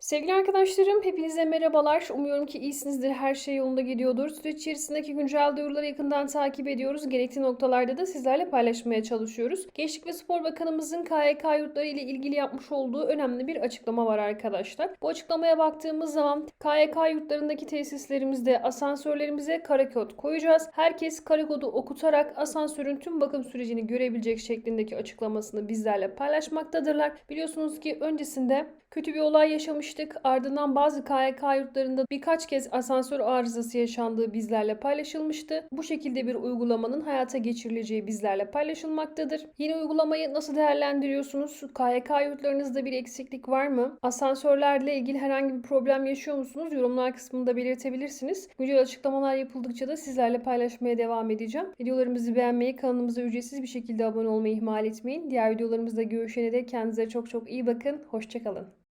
Sevgili arkadaşlarım, hepinize merhabalar. Umuyorum ki iyisinizdir, her şey yolunda gidiyordur. Süreç içerisindeki güncel duyuruları yakından takip ediyoruz. Gerekli noktalarda da sizlerle paylaşmaya çalışıyoruz. Gençlik ve Spor Bakanımızın KYK yurtları ile ilgili yapmış olduğu önemli bir açıklama var arkadaşlar. Bu açıklamaya baktığımız zaman KYK yurtlarındaki tesislerimizde asansörlerimize kara kod koyacağız. Herkes kara kodu okutarak asansörün tüm bakım sürecini görebilecek şeklindeki açıklamasını bizlerle paylaşmaktadırlar. Biliyorsunuz ki öncesinde kötü bir olay yaşamıştık. Ardından bazı KYK yurtlarında birkaç kez asansör arızası yaşandığı bizlerle paylaşılmıştı. Bu şekilde bir uygulamanın hayata geçirileceği bizlerle paylaşılmaktadır. Yeni uygulamayı nasıl değerlendiriyorsunuz? KYK yurtlarınızda bir eksiklik var mı? Asansörlerle ilgili herhangi bir problem yaşıyor musunuz? Yorumlar kısmında belirtebilirsiniz. Güncel açıklamalar yapıldıkça da sizlerle paylaşmaya devam edeceğim. Videolarımızı beğenmeyi, kanalımıza ücretsiz bir şekilde abone olmayı ihmal etmeyin. Diğer videolarımızda görüşene dek kendinize çok çok iyi bakın. Hoşçakalın.